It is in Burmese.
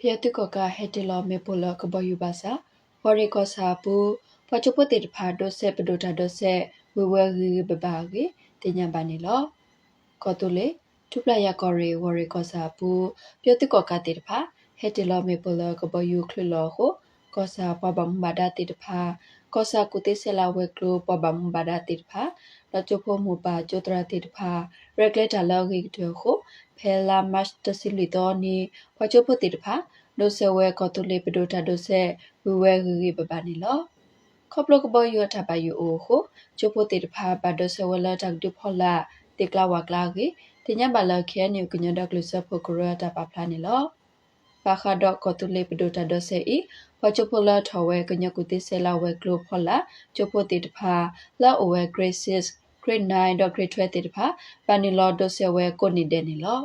ဖျက်တုကကဟက်တလမေပိုလကဘယူပါစာဟော်ရီကောစာပူဖချပတိတဖာဒိုဆေပဒိုတာဒိုဆေဝဝရီဘဘာဂီတင်ညာပါနေလောကောတုလေထုပလရကောရီဝရီကောစာပူပြတုကကတိတဖာဟက်တလမေပိုလကဘယူခလလောဟို ကောစာပဘမ္ဘာဒတိတဖာကောစာကုတိဆေလာဝဲကလိုပဘမ္ဘာဒတိတဖာလချဖို့မူပါကျိုတရတိတဖာရက်လက်တာလောဂီတခုဖဲလာမတ်တစီလီတော်နီဖချဖို့တိတဖာဒိုဆဝဲကောတူလေပဒိုတာဒိုဆေဝဝဲဂီဘဘာနီလောခေါပလကဘယထဘယအိုဟုချိုပိုတေတဖာဘဒိုဆဝလာတက်ဒုဖောလာတေကလာဝကလာဂီတင်ညာဘလာခဲနီကညဒကလစဖိုကရတာပပလာနီလော ပါခါဒကောတူလေပဒိုတာဒိုဆေဤဖချိုပိုလာထဝဲကညကုတိဆေလာဝဲကလိုဖောလာချိုပိုတေတဖာလာအိုဝဲဂရေးစစ် grade 9 grade 12တေတဖာပန်နီလောဒိုဆေဝဲကိုနီဒဲနီလော